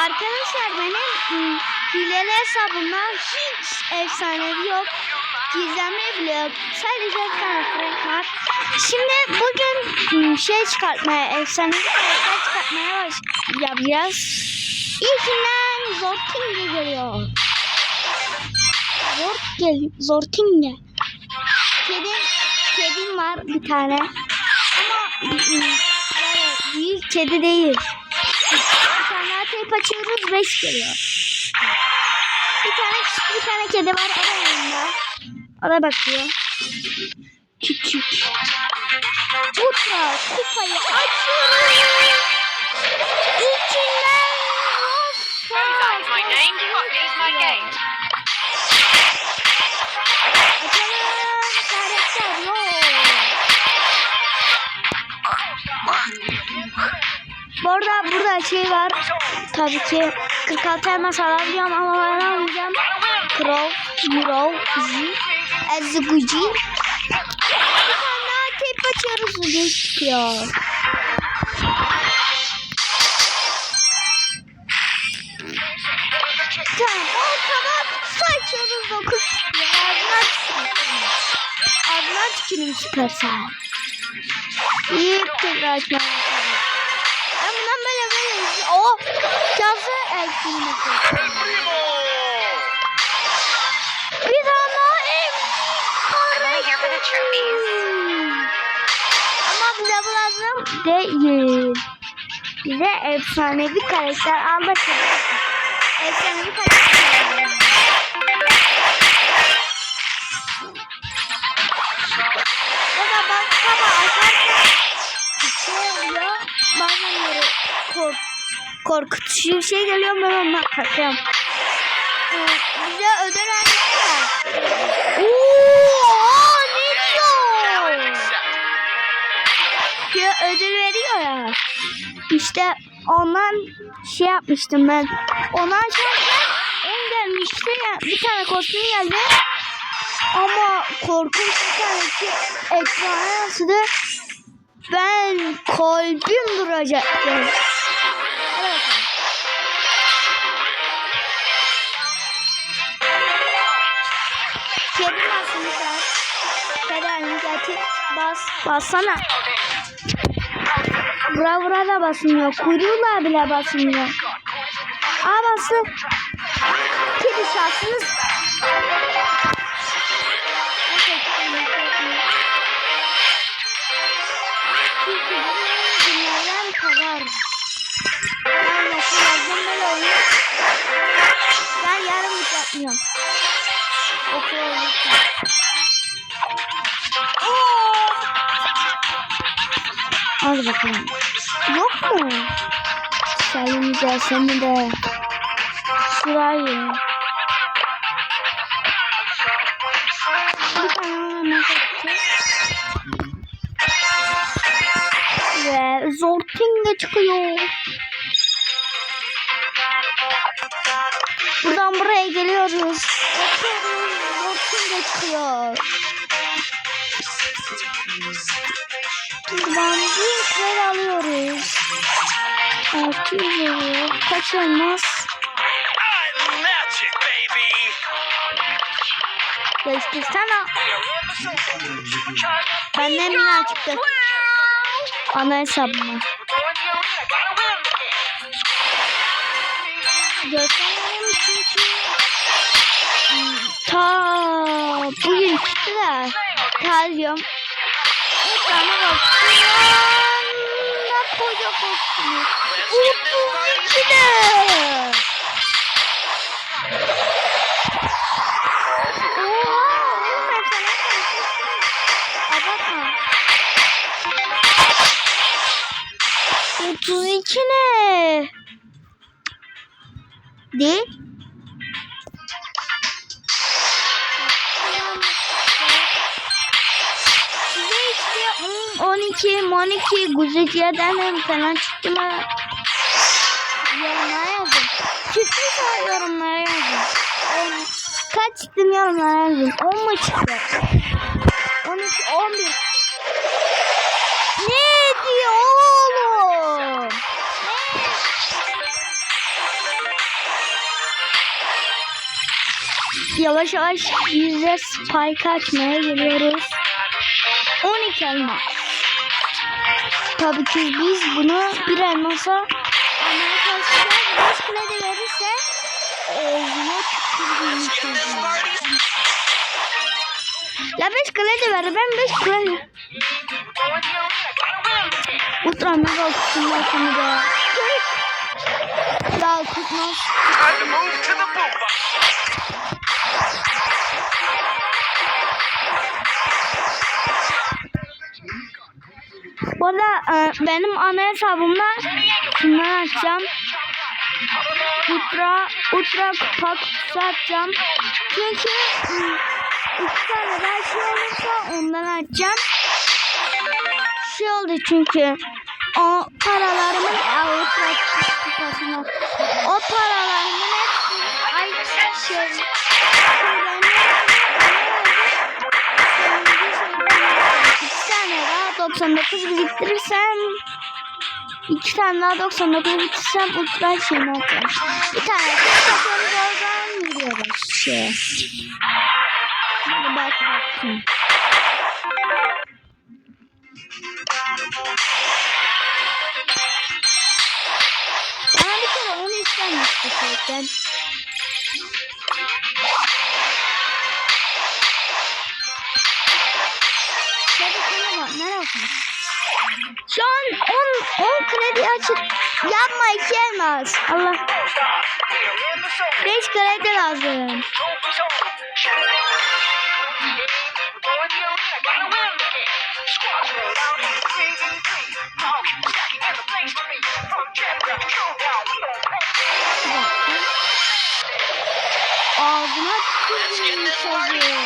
Arkadaşlar benim ım, hileli hesabımda hiç efsanevi yok. Gizemli bile yok. Sadece bir tane Frank var. Şimdi bugün ım, şey çıkartmaya, efsanevi karakter çıkartmaya baş yapacağız. İlkinden Zortinge geliyor. Zort gel, Zortinge. Kedim, kedim var bir tane. Ama böyle büyük kedi değil. Teyp açıyoruz 5 geliyor. Bir tane bir tane kedi var o da yanında. O da bakıyor. Küçük. Ultra kupayı açıyoruz. İçinden gate? Açalım. Bu arada burada şey var. Tabii ki 46 elmas alabiliyorum ama ben almayacağım. Crow, Muro, Zi, Ezguci. Bir tane daha tep açıyoruz. Ne çıkıyor? Tamam. O kadar kutu açıyoruz. 9 çıkıyor. Ağzına tükürüm. Çıkarsa. İyi tekrar açmaya böyle o yazı elçiliğine koydum. Bir tane daha trophies. Ama bize bu lazım değil. Bize efsanevi karakter al bakalım. Efsanevi karakter. Ya da bak baba açarken şey oluyor. Bazen böyle kork korkutucu şey geliyor ben ondan kaçıyorum. Ee, bize ödül vermişler. Oo, ne diyor? Şey ödül veriyor ya. İşte ondan şey yapmıştım ben. Ona açarken on gelmişti ya. Bir tane kostüm geldi. Ama korkunç bir tanesi ekrana yansıdı. Ben kalbim duracaktı. Bas. Bassana. Bura bura da basmıyor. Kuyruğuyla bile basmıyor. Aa bastı. Kedi şansınız. Bakalım. Yok mu? Selim de seni de. Şurayı. Ve Zorting de çıkıyor. Buradan buraya geliyoruz. Bakıyoruz. Zorting de çıkıyor. Buradan 200 oluyor. Kaç olmaz? Değiştirsene. Benden bile açıktı. Ana hesabıma. Göstermeyeyim çünkü ta bugün çıktılar. Tercihim. Bir tane baktılar bakıyorum. Ne koca kostümü. 32 de. Oha, oğlum efsane Abartma. 32 ne? 12, 12 Guzeciye'den falan çıktım. Yorumlara yazın. Çıktıysa yorumlara yazın. Yani kaç çıktım yorumlara yazın. 10 mu çıktı? 12, 11. Ne diyor oğlum? Yavaş yavaş yüze spike açmaya geliyoruz. 12 elmas. Tabii ki biz bunu bir elmasa almaya çalışacağız. 5 kule de verirse ağzına party La 5 kule de ver. Ben 5 kule Ultra mega olsun şimdi de. Ya tutmaz. Bu arada e, benim ana hesabımda şunları açacağım. Ultra, ultra kupa kutusu. Çünkü e, iki tane daha şey olursa ondan açacağım. Şey oldu çünkü o paralarımın ultra kupasına o paralarımın hepsi ay şey şeyden İki tane daha 99 biriktirirsem iki tane daha 99 bitirirsem ultra şeyini atacağım. Bir tane sonra oradan gidiyoruz şey. Hadi belki bakayım. Bana bir kere onu istemişti zaten. Yapayım? Şu an 10 10 kredi açık. Yapma iki elmas. Allah. 5 kredi lazım. Ağzına tükürdüğüm çocuğu.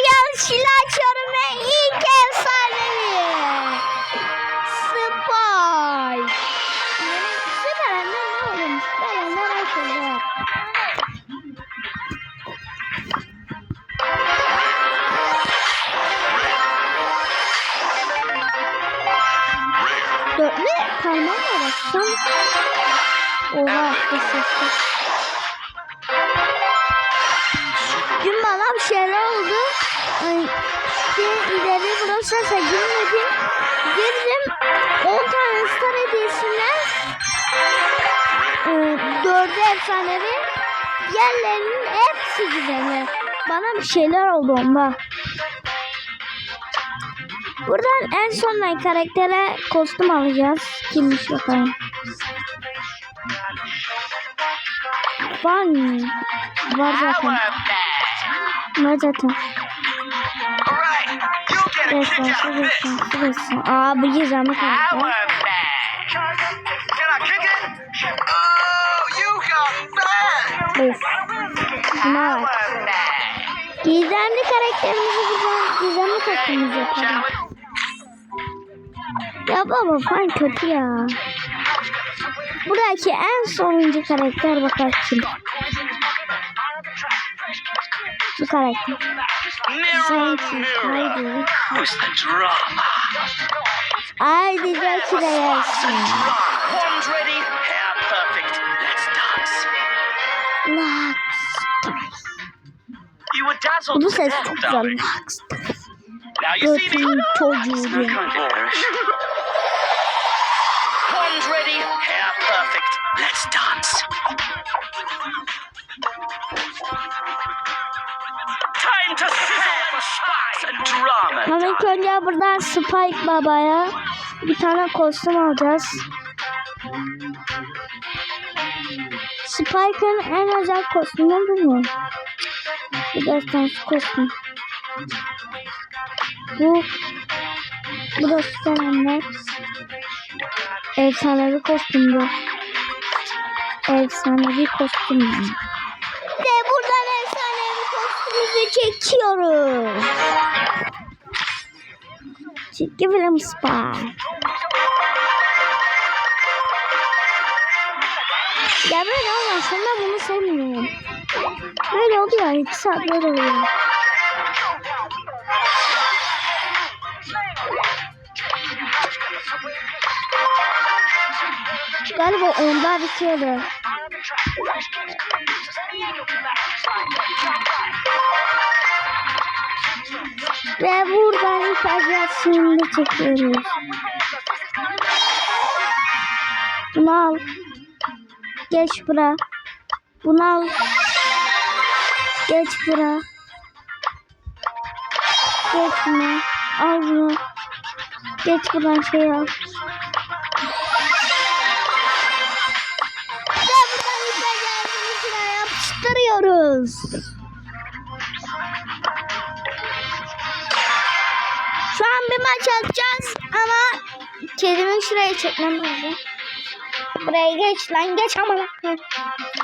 Ama yanlışıyla açıyorum ve ilk efsanevi. Spy. Süper Ender ne olmuş? Süper Ender açıldı. Dörtlü parmağımla baksam. Oha bu sesli. Efsanevi yerlerinin hepsi gideni. Bana bir şeyler oldu onda. Buradan en son karaktere kostüm alacağız. Kimmiş bakalım. Mı? Var zaten. Var zaten. Resmen, resmen, resmen. Aa bu gizemli karakter. Of. Şuna bak. Gizemli karakterimizi güzel, gizemli kostümümüz yapalım. Ya baba fan kötü ya. Buradaki en sonuncu karakter bakar kim? Bu karakter. Sanki haydi. Haydi Jackie de gelsin. Lux. You were dazzled Bu to ses death, çok güzel. darling. Lux. Now you see Götünün me. çocuğu diye. One's ready, hair perfect. Let's dance. Time to sizzle and spice and drama. Ama ilk önce buradan Spike Baba'ya bir tane kostüm alacağız. Spike'ın en özel kostümü bu mu? Bir destansı kostüm. Bu bu da süperenler. Efsanevi kostüm bu. Efsanevi kostüm. Ve buradan efsanevi kostümümüzü çekiyoruz. Çizgi film Spy. Ya böyle olmaz. Ben bunu sevmiyorum. Böyle oluyor. İki saat böyle oluyor. Galiba onda bitiyordu. Ve buradan ilk ajansını çekiyoruz. Bunu al. Geç bura. Bunu al. Geç bura. Geç bunu. Al bunu. Geç buradan şey al. Yapıştırıyoruz. Şu an bir maç atacağız ama kedimi şuraya çekmem lazım. Buraya geç lan geç ama. Heh.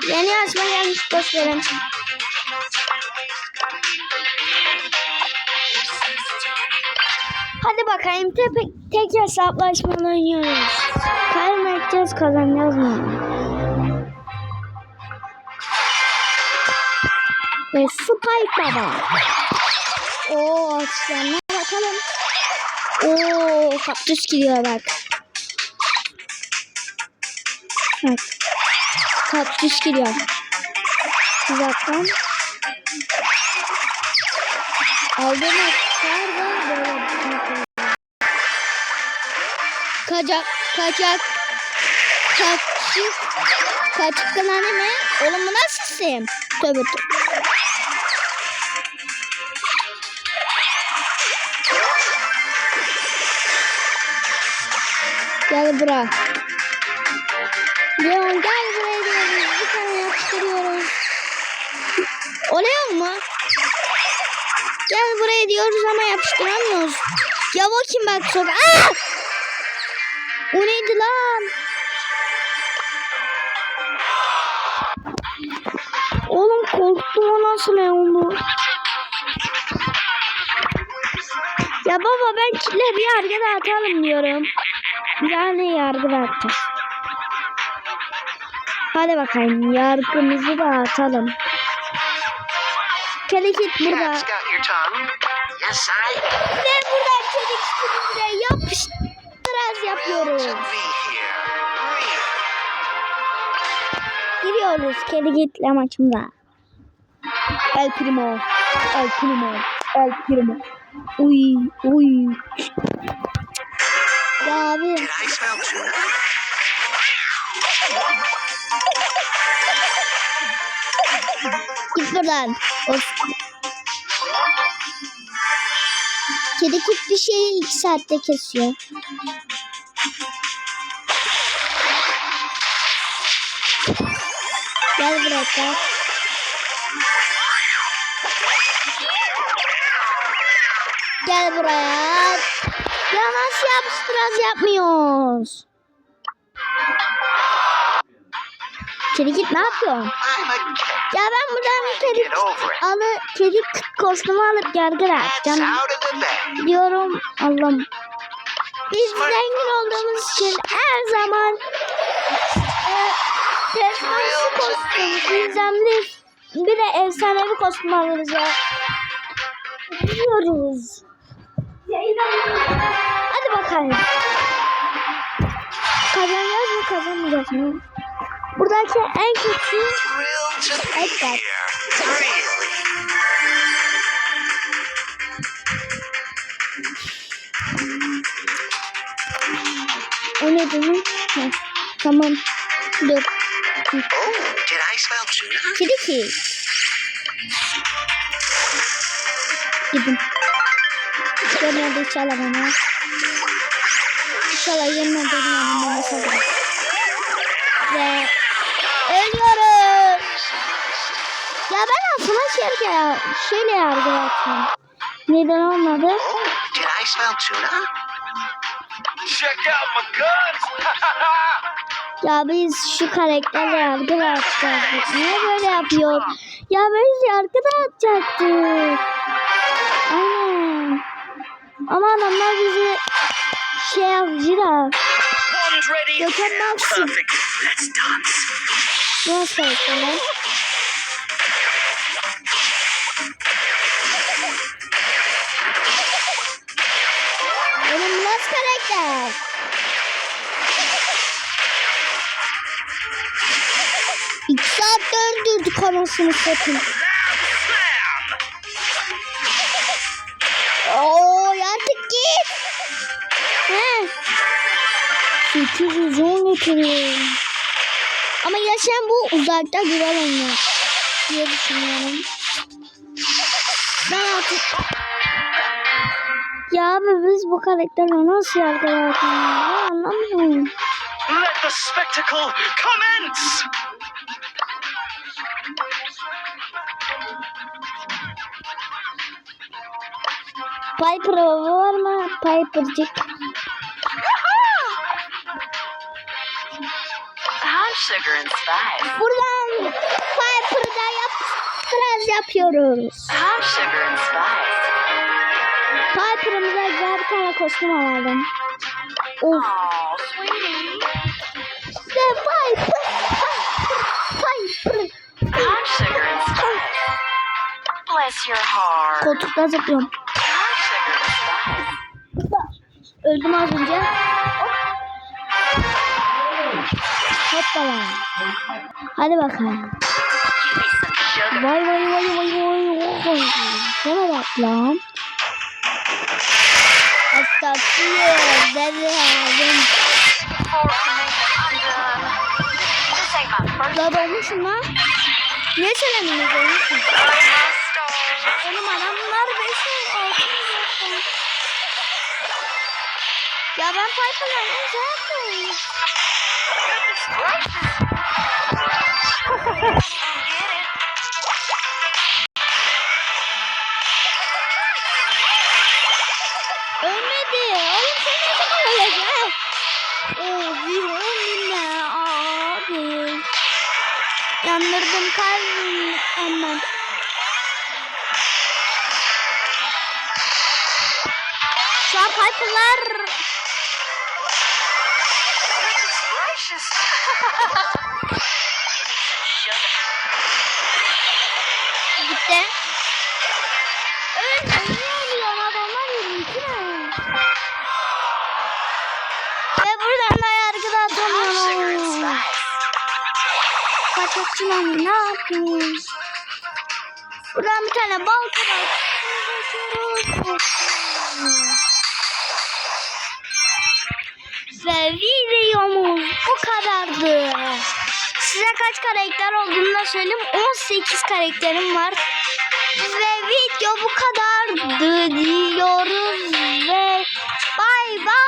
Yeni açma gelmiş boş verin. Hadi bakayım tek, tek hesaplaşmalı oynuyoruz. Kaybedeceğiz kazanacağız mı? Ve Spike Baba. Oo aslanlar bakalım. Oo kaktüs gidiyor bak. Bak. Kaktüs gidiyor. Uzaktan. Aldığım atışlar da böyle. Kaçak, kaçak, kaçık, kaçık kanalı mı? Oğlum bu nasıl isim? Tövbe tövbe. Gel bura. Leon gel buraya diyoruz. Bir tane yapıştırıyoruz. Oluyor mu? Gel buraya diyoruz ama yapıştıramıyoruz. Ya bakayım bak sonra. Aa! O neydi lan? Oğlum korktum o nasıl ne oldu? Ya baba ben kitle bir yargı dağıtalım diyorum. Yani yargı dağıtacağız. Hadi bakayım yargımızı dağıtalım. Kedi git burada. Ve buradan kedi kitimize yapıştıraz to yapıyoruz. kedi gitle maçımıza. El Primo. El Primo. El Primo. Uy uy. Ya abi. Git buradan. Of. Kedi kit bir şeyi iki saatte kesiyor. Gel buraya gel. Gel buraya. Ya nasıl yapıştıraz yapmıyoruz? Kedi git ne yapıyorsun? Ya ben buradan kedi alı kedi kostümü alıp yargı atacağım. Diyorum Allah'ım. Biz zengin olduğumuz için her zaman e, destansı kostüm, gizemli bir de efsanevi kostüm alırız ya. Biliyoruz. Hadi bakalım. Kazanacağız mı kazanmayacağız mı? Buradaki en kötü Edgar. o ne demek? Tamam. Dur. Oh? Kedi ki. Gidin. Gelmedi inşallah bana. İnşallah bana. Mesela. Ve ölüyorum. Ya ben aslında şöyle, şöyle yargılattım. Neden olmadı? Oh, did I smell tuna? Check out my guns. Ya biz şu karakterle yargı dağıtacaktık. Niye böyle yapıyor? Ya biz yargı dağıtacaktık. Aynen. Ama adamlar bizi şey yapıcı da. Yapsın? Perfect. Let's dance. Karakterler? Oğlum bu nasıl karakter? İkisi döndürdük anasını satayım. Oo artık git. He. 810 getiriyorum. Ama yaşayan bu uzakta güzel oynuyor. Diye düşünüyorum. Ben artık... Ya abi biz bu karakterle nasıl yargılarız? ya? Anlamıyorum. Let the spectacle commence! Piper var mı? Piper'cık. Sugar and spice. Buradan Piper'da yap biraz yapıyoruz. I'm sugar and spice. Piper'ımıza güzel bir tane kostüm alalım. Of. Oh, sweetie. İşte Piper. Piper. I'm sugar and spice. Bless your heart. Koltukta zıplıyorum. Öldüm az önce. Hoppala. Hadi bakalım. Vay vay vay vay vay vay. Ne var lan? Estağfurullah. Dedi abim. Fork me. I'm done. This ain't my first La dolmuşum lan. Oh, my stars. Oğlum adamlar 5 6 yaptım. Ya ben Piper'la ne yapayım? Ölmedi. Oğlum sen ne zaman öleceksin? Oo, bir ne abi. Yandırdım kalbimi hemen. Şu gitti. Evet, ne oluyor adamlar 22 ne? Ve buradan da yargı da I'm sugar and atamıyorum. Kaçakçı lan ne yapayım? Buradan bir tane balta var. Ve videomuz bu kadardı. Size kaç karakter olduğunu da söyleyeyim. 18 karakterim var. Ve video bu kadardı diyoruz. Ve bay bay.